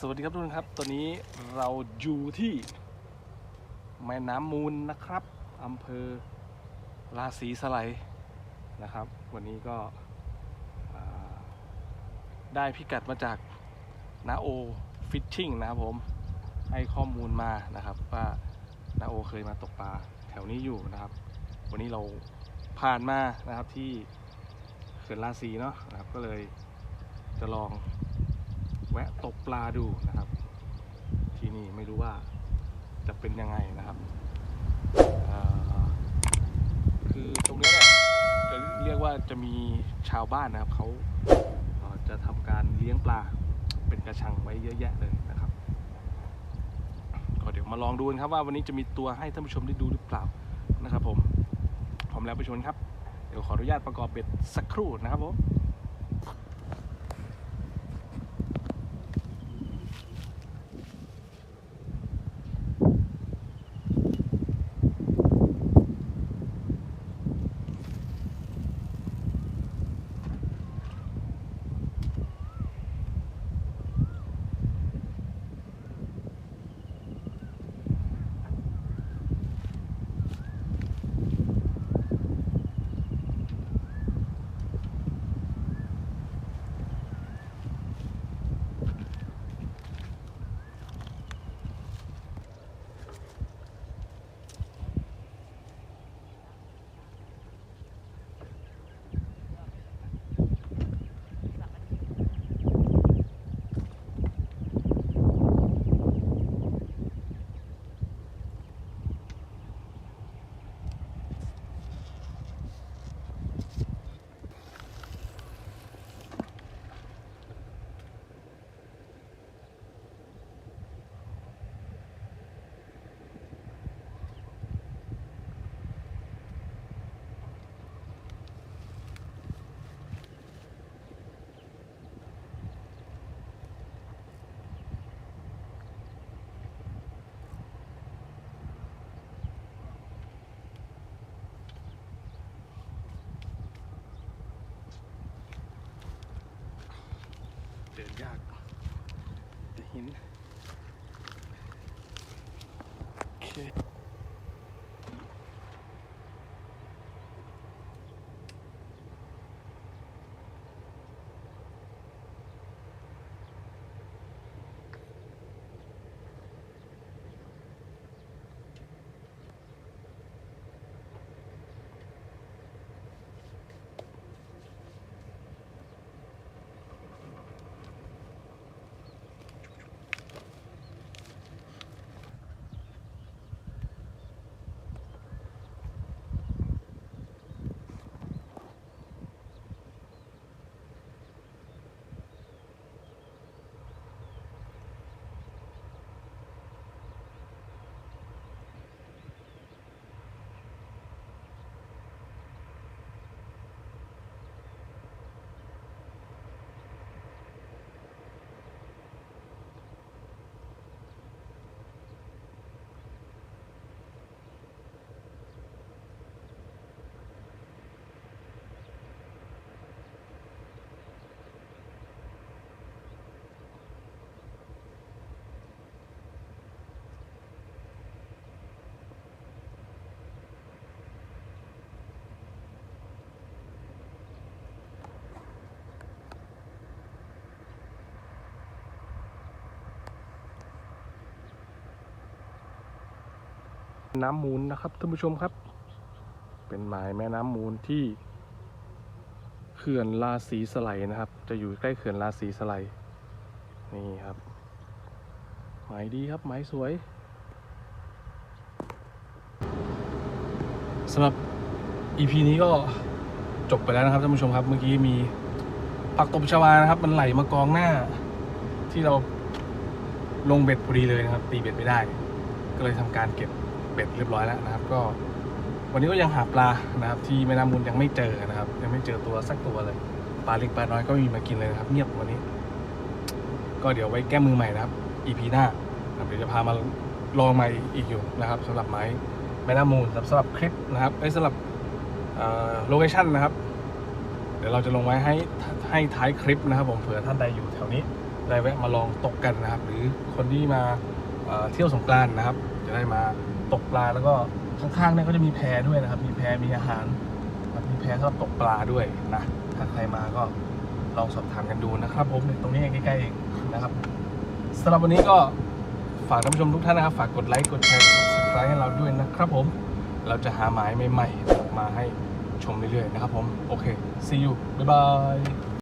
สวัสดีครับทุกท่านครับ ตอนนี้เราอยู่ที่แม่น้ำมูลนะครับอำเภอราศีสไลนะครับ วันนี้ก็ได้พิกัดมาจากนาโอฟิชชิ่งนะครับผมให้ข้อมูลมานะครับ ว่านาโอเคยมาตกปลาแถวนี้อยู่นะครับ วันนี้เราผ่านมานะครับที่เขื่อนราศีเนาะนะครับก็เลยจะลอง วะตกปลาดูนะครับ ที่นี่ไม่รู้ว่าจะเป็นยังไงนะครับคือตรงนี้เนี่ยจะเรียกว่าจะมีชาวบ้านนะครับเขาจะทำการเลี้ยงปลาเป็นกระชังไว้เยอะแยะเลยนะครับก็เดี๋ยวมาลองดูกันครับว่าวันนี้จะมีตัวให้ท่านผู้ชมได้ดูหรือเปล่านะครับ ผมพร้อมแล้วไปชมครับ เดี๋ยวขออนุญาตประกอบเบ็ดสักครู่นะครับผม เดินยากแต่หินโอเค น้ำมูลนะครับท่านผู้ชมครับ เป็นหมายแม่น้ำมูลที่เขื่อนราศีสไลนะครับ จะอยู่ใกล้เขื่อนราศีสไลนี่ครับ หมายดีครับหมายสวยสำหรับ EP นี้ก็จบไปแล้วนะครับท่านผู้ชมครับ เมื่อกี้มีผักตบชวานะครับ มันไหลมากองหน้า ที่เราลงเบ็ดพอดีเลยนะครับ ตีเบ็ดไม่ได้ ก็เลยทำการเก็บ เบ็ดเรียบร้อยแล้วนะครับ ก็ วันนี้ก็ยังหาปลานะครับ ที่แม่น้ำมูลยังไม่เจอนะครับ ยังไม่เจอตัวสักตัวเลยปลาเล็กปลาน้อยก็ไม่มีมากินเลยนะครับ เงียบวันนี้ ก็เดี๋ยวไว้แก้มือใหม่นะครับ EP หน้าเดี๋ยวจะพามาลองใหม่อีกอยู่นะครับสำหรับไม้แม่น้ำมูลสำหรับคลิปนะครับไอ้สำหรับโลเคชั่นนะครับ เดี๋ยวเราจะลงไว้ให้ให้ท้ายคลิปนะครับ ผมเผื่อท่านใดอยู่แถวนี้ได้แวะมาลองตกกันนะครับ หรือคนที่มาเที่ยวสงกรานนะครับ จะได้มา ตกปลาแล้วก็ข้างๆเนี่ยก็จะมีแพด้วยนะครับ มีแพมีอาหารมีแพสำหรับตกปลาด้วยนะถ้าใครมาก็ลองสอบถามกันดูนะครับ ผมตรงนี้เองใกล้ๆเองนะครับสำหรับวันนี้ก็ฝากท่านผู้ชมทุกท่านนะครับ ฝากกดไลค์กดแชร์กด subscribe ให้เราด้วยนะครับผมเราจะหาหมายใหม่ๆออกมาให้ชมเรื่อยๆนะครับผม โอเค see you บ๊ายบาย